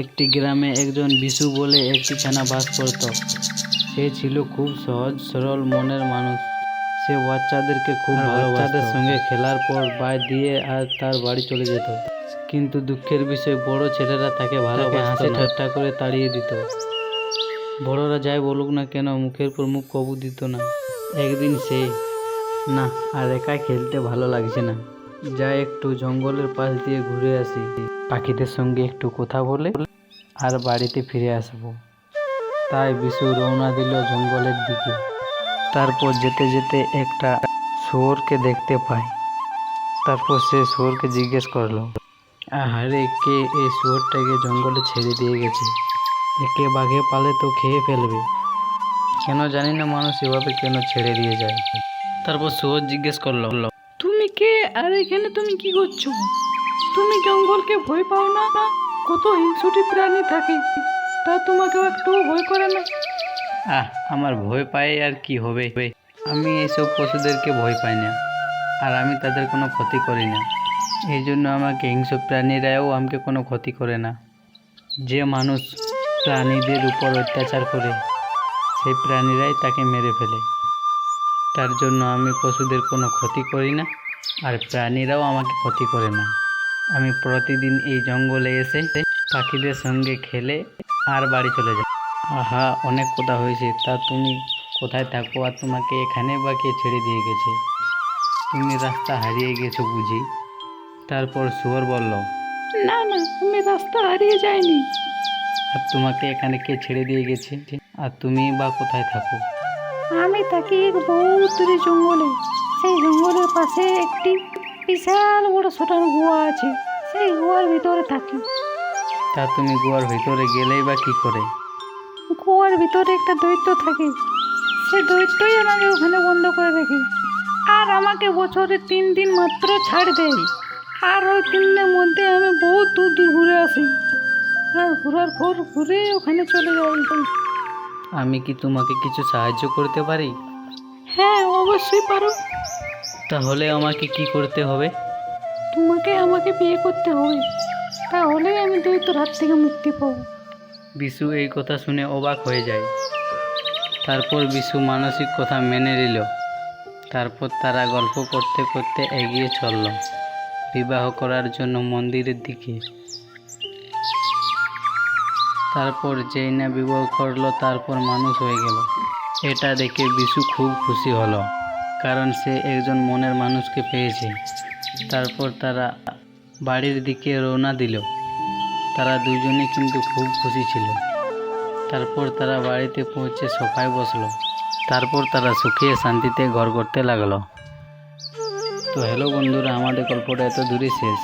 একটি গ্রামে একজন বিশু বলে একটি ছানা বাস করত। সে ছিল খুব সহজ সরল মনের মানুষ। সে বাচ্চাদেরকে খুব বাচ্চাদের সঙ্গে খেলার পর বাই দিয়ে আর তার বাড়ি চলে যেত। কিন্তু দুঃখের বিষয় বড় ছেলেরা তাকে ভালো হাসি ঠাট্টা করে তাড়িয়ে দিত। বড়রা যাই বলুক না কেন মুখের পর মুখ কবু দিত না। একদিন সে না আর একাই খেলতে ভালো লাগছে না। যা একটু জঙ্গলের পাশ দিয়ে ঘুরে আসি। পাখিদের সঙ্গে একটু কথা বলে আর বাড়িতে ফিরে আসব। তাই বিশু রওনা দিল জঙ্গলের দিকে। তারপর যেতে যেতে একটা শুয়োরকে দেখতে পায় তারপর সে শুয়োরকে জিজ্ঞেস করল, আহারে, কে এই শুয়োরটাকে জঙ্গলে ছেড়ে দিয়ে গেছে? একে বাঘে পালে তো খেয়ে ফেলবে। কেন জানি না মানুষ এভাবে কেন ছেড়ে দিয়ে যায়? তারপর শুয়োর জিজ্ঞেস করল কে? আর এখানে তুমি কি করছ? তুমি জঙ্গলকে ভয় পাও না? কত হিংসুটি প্রাণী থাকে। তা তোমাকেও একটু ভয় করে না? আহ, আমার ভয় পাই আর কি হবে? আমি এইসব পশুদেরকে ভয় পাই না। আর আমি তাদের কোনো ক্ষতি করি না। এই জন্য আমাকে হিংস্র প্রাণীরাও আমাকে কোনো ক্ষতি করে না। যে মানুষ প্রাণীদের উপর অত্যাচার করে, সেই প্রাণীরাই তাকে মেরে ফেলে। তার জন্য আমি পশুদের কোনো ক্ষতি করি না। আর প্রাণীরাও আমাকে ক্ষতি করে না। আমি প্রতিদিন এই জঙ্গলে এসে পাখিদের সঙ্গে খেলে আর বাড়ি চলে যাই। আহা অনেক কথা হয়েছে। তা তুমি কোথায় থাকো আর তোমাকে এখানে বা কে ছেড়ে দিয়ে গেছে? তুমি রাস্তা হারিয়ে গেছো বুঝি। তারপর শুয়োর বলল না না আমি রাস্তা হারিয়ে যাইনি। আর তোমাকে এখানে কে ছেড়ে দিয়ে গেছে? আর তুমি বা কোথায় থাকো? আমি থাকি এক বহুত দূরে জঙ্গলে। সেই জঙ্গলের পাশে একটি বিশাল বড় ছোটার গুহা আছে। সেই গুহার ভিতরে থাকি। তা তুমি গোয়ার ভিতরে গেলেই বা কি করে? গুহার ভিতরে একটা দৈত্য থাকে। সে দৈত্যই আমাকে ওখানে বন্ধ করে রাখে। আর আমাকে বছরে তিন দিন মাত্র ছাড় দেয়। আর ওই তিন দিনের মধ্যে আমি বহুত দূর দূর ঘুরে আসি। আর ঘুরার পর ঘুরে ওখানে চলে যাই। আমি কি তোমাকে কিছু সাহায্য করতে পারি? হ্যাঁ অবশ্যই পারো। তাহলে আমাকে কি করতে হবে? তোমাকে আমাকে বিয়ে করতে হবে। তাহলে আমি দৈত্যর হাত থেকে মুক্তি পাবো। বিশু এই কথা শুনে অবাক হয়ে যায়। তারপর বিশু মানসিক কথা মেনে নিল। তারপর তারা গল্প করতে করতে এগিয়ে চলল। বিবাহ করার জন্য মন্দিরের দিকে তারপর যেই না বিবাহ করল, তারপর মানুষ হয়ে গেল। এটা দেখে বিশু খুব খুশি হলো, কারণ সে একজন মনের মানুষকে পেয়েছে। তারপর তারা বাড়ির দিকে রওনা দিল। তারা দুজনে কিন্তু খুব খুশি ছিল। তারপর তারা বাড়িতে পৌঁছে সোফায় বসল। তারপর তারা সুখে শান্তিতে ঘর করতে লাগল। তো হ্যালো বন্ধুরা, আমাদের গল্পটা এত দূরে শেষ।